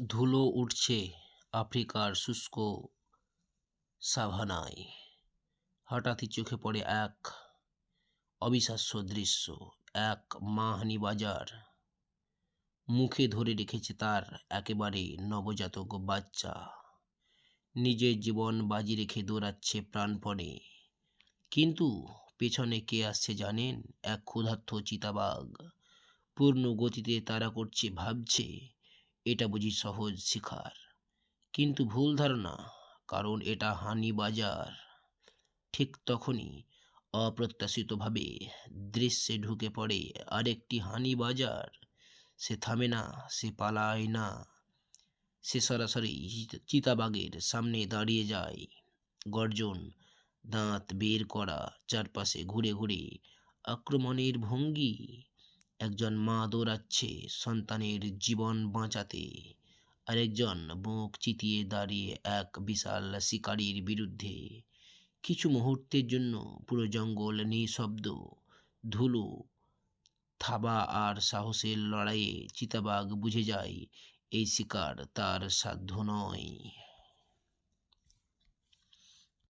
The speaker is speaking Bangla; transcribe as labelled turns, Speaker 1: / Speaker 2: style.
Speaker 1: ধুলো উঠছে আফ্রিকার শুষ্ক সাভানায়। হঠাৎই চোখে পড়ে এক অবিশ্বাস্য দৃশ্য, এক মাহানি বাজার। মুখে ধরে রেখেছে তার একেবারে নবজাতক বাচ্চা। নিজের জীবন বাজি রেখে দৌড়াচ্ছে প্রাণপণে। কিন্তু পেছনে কে আসছে জানেন? এক ক্ষুধার্ত চিতাবাঘ। পূর্ণ গতিতে তারা করছে, ভাবছে এটা বুঝি সহজ শিকার কিন্তু ভুল ধারণা, কারণ এটা হানি বাজার। ঠিক তখনই অপ্রত্যাশিতভাবে দৃশ্যে ঢুকে পড়ে আরেকটি হানি বাজার। সে থামে না, সে পালায় না। সে সরাসরি চিতা- চিতাবাঘের সামনে দাঁড়িয়ে যায়। গর্জন, দাঁত বের করা, চারপাশে ঘুরে ঘুরে আক্রমণের ভঙ্গি। একজন মা দৌড়াচ্ছে সন্তানের জীবন বাঁচাতে। আরেকজন বুক চিতিয়ে দাঁড়িয়ে এক বিশাল শিকারীর বিরুদ্ধে। কিছু মুহূর্তের জন্য পুরো জঙ্গল নিঃশব্দ। ধুলো, থাবা আর সাহসের লড়াইয়ে চিতাবাঘ বুঝে যায়, এই শিকার তার সাধ্য নয়।